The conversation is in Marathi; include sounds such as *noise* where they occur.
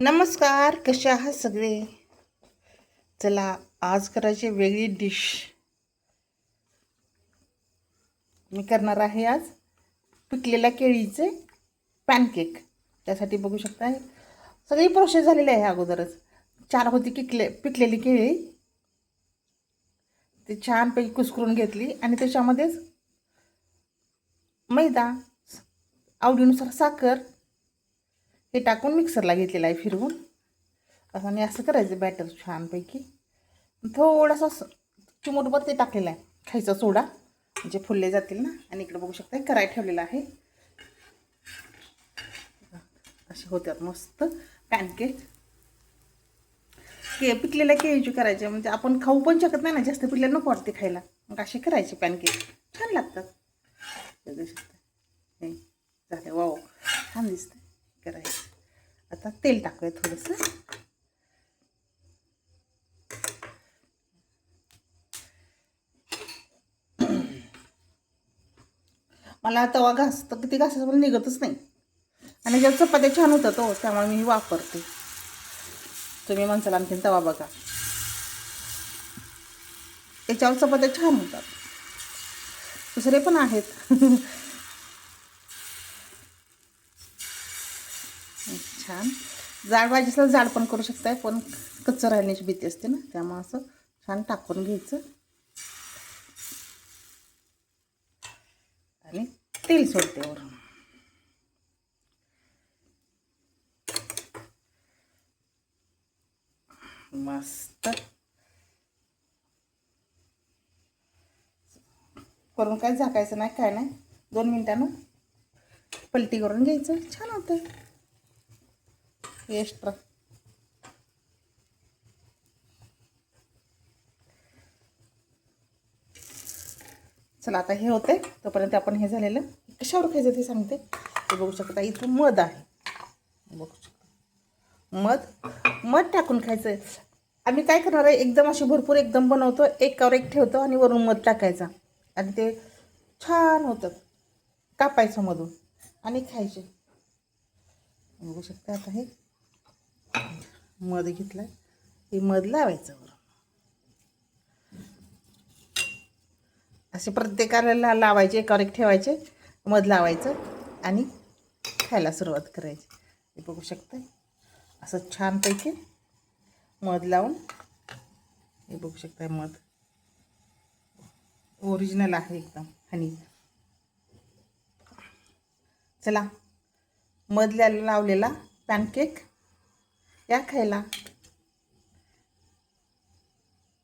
नमस्कार कसे आहात सगळे? चला आज करायची वेगळी डिश. मी करणार आहे आज पिकलेल्या केळीचे पॅनकेक. त्यासाठी बघू शकता सगळी प्रोसेस झालेली आहे अगोदरच. चार होती किकले पिकलेली केळी. ते छानपैकी कुस्करून घेतली आणि त्याच्यामध्येच मैदा आवडीनुसार साखर हे टाकून मिक्सरला घेतलेलं आहे फिरवून. असं आणि असं करायचं बॅटर छानपैकी. थोडासा चिमूटभर ते टाकलेलं आहे. खायचा सोडा. म्हणजे फुलले जातील ना. आणि इकडे बघू शकता कराय ठेवलेला आहे. असे होत्यात मस्त पॅनकेक के पिकलेल्या केळीची करायचे म्हणजे आपण खाऊ पण शकत नाही ना. जास्त पिकलेलं नको वाटते खायला. मग असे करायचे पॅनकेक छान लागतात. बघू शकता. हे झाले. वाव छान दिसतं करायचं. आता तेल टाकूया थोडंसं. मला तवा घास तर किती घासायचं मला निघतच नाही. आणि ज्या चपात्या छान होतात हो त्यामुळे मी वापरते. तुम्ही म्हणसाल आणखीन तवा बघा. त्याच्यावर चपात्या छान होतात. दुसरे पण आहेत. *laughs* छान. जाड भाजी असलं जाड पण करू शकताय पण कच्चं राहण्याची भीती असते ना त्यामुळं असं छान टाकून घ्यायचं. आणि तेल सोडते वरून. मस्त. करून काय झाकायचं नाही काय नाही. दोन मिनिटानं पलटी करून घ्यायचं. छान होतं ಎಷ್ಟ್ರ चला आता हे होते. तोपर्यंत आपण हे झालेलं. कशावर खायचं ते सांगते. ते बघू शकता इथून मध आहे. बघू शकता. मध मध टाकून खायचं. आम्ही काय करणार आहे एकदम अशी भरपूर एकदम बनवतो एकावर एक ठेवतो आणि वरून मध टाकायचा. आणि ते छान होतं. कापायचं मधून. आणि खायचे. बघू शकता आता हे. मध घेतलं हे मध लावायचं वरून. असे प्रत्येकाला ला- लावायचे एकावर एक ठेवायचे मध लावायचं आणि खायला सुरुवात करायची. हे बघू शकतं असं छानपैकी मध लावून हे बघू शकता मध. ओरिजिनल आहे एकदम हनी चला मधल्या लावलेला पॅनकेक 呀可以了